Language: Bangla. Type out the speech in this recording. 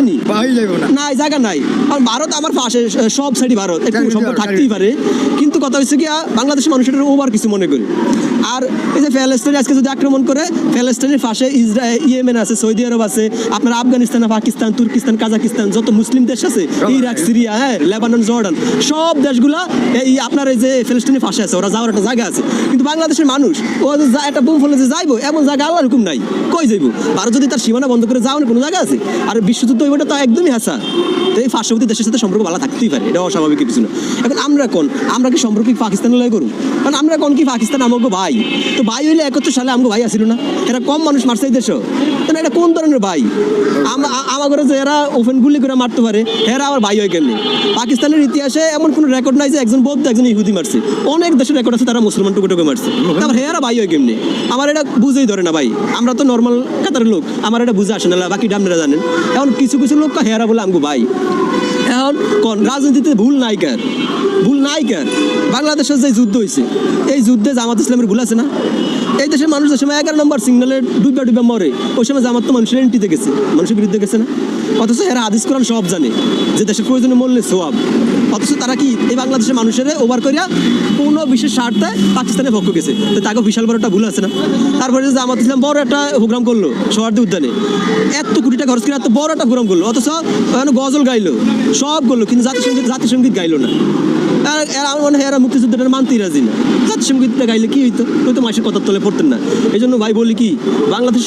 নি পাই যাইব না। না এই জায়গা নাই। কারণ ভারত আমার পাশে সব সাইডই ভারত। একটু সম্পর্ক থাকতেই পারে। কিন্তু কথা হচ্ছে কি আহ, বাংলাদেশের মানুষের ওভার কিছু মনে করি। আর এই যে প্যালেস্টাইন আজকে যদি আক্রমণ করে প্যালেস্টাইনের পাশে ইসরায়েল ইয়েমেন আছে সৌদি আরব আছে আপনার আফগানিস্তান পাকিস্তান তুর্কিস্তান কাজাকিস্তান যত মুসলিম দেশ আছে ইরাক সিরিয়া হ্যাঁ লেবানন জর্ডান সব দেশগুলা এই আপনার এই যে ফিলিস্তিনের পাশে আছে ওরা যাওয়ার একটা জায়গা আছে। কিন্তু বাংলাদেশের মানুষ ও একটা বুম ফলে যে যাইবো এমন জায়গা আল্লাহর হুকুম নাই। কই যাইবো? ভারত যদি তার সীমানা বন্ধ করে যাওয়ার কোনো জায়গা আছে? আর বিশ্বযুদ্ধ ওইটা তো একদমই হাসা। তো এই পার্শ্ববর্তী দেশের সাথে সম্পর্ক ভালো থাকতেই পারে এটা অস্বাভাবিক কিছু না। এখন আমরা কোন? আমরা কি সম্পর্ক পাকিস্তানের লয় করুন কারণ আমরা কোন কি পাকিস্তান আমাকে ভাই? তো ভাই হইলে একাত্তর সালে আমাকে ভাই আসিল না? এরা কম মানুষ মারছে এই দেশও। তাহলে এটা কোন ধরনের ভাই? আমার যে এরা ওপেন গুলি করে মারতে পারে, এরা আমার ভাই হয় কেমনি? পাকিস্তানের ইতিহাসে এমন কোনো রেকর্ড নাই যে একজন বৌদ্ধ, একজন ইহুদি মারছে। অনেক দেশের রেকর্ড আছে তারা মুসলমান টুকু টুকু মারছে। তারপর হেরা ভাই হয় কেমনি? আমার এটা বুঝেই ধরে না ভাই। আমরা তো নর্মাল কাতারের লোক। আমার এটা বুঝে আসে না বাকি আপনারা জানেন। এখন কিছু কিছু লোক হেরা বলে আমগো ভাই। এখন কোন, রাজনীতিতে ভুল নাই কার? ভুল নাই কার? বাংলাদেশের যে যুদ্ধ হয়েছে এই যুদ্ধে জামাত ইসলামের ভুল আছে না? এই দেশের মানুষ যে সময় এগারো নম্বর সিগনালে ডুবে ডুবে মরে, ওই সময় জামাত তো মানুষের এন্ট্রিতে গেছে। মানুষের বিরুদ্ধে গেছে না? অথচ এরা হাদিস কোরআন সব জানে, যে দেশের প্রয়োজনে মরলে সোয়াব অথচ তারা কি এই বাংলাদেশের মানুষের ওভার করিয়া কোনো বিশেষ স্বার্থে পাকিস্তানের পক্ষ গেছে? তো তাকে বিশাল বড় একটা ভুল আছে না? তারপরে যে জামাত ইসলাম বড় একটা প্রোগ্রাম করল সোহার্দি উদ্যানে। এত কোটি টাকা খরচ করে এত বড় একটা প্রোগ্রাম করল, অথচ গজল গাইলো, সব করল, কিন্তু জাতিসংগীত জাতিসংগীত গাইলো না। এরা আমার মনে না। জাতিসংগীতটা গাইলে কি হইতো? হয়তো মাসের কথার তলে পড়তেন না। এই জন্য ভাই বলি কি বাংলাদেশ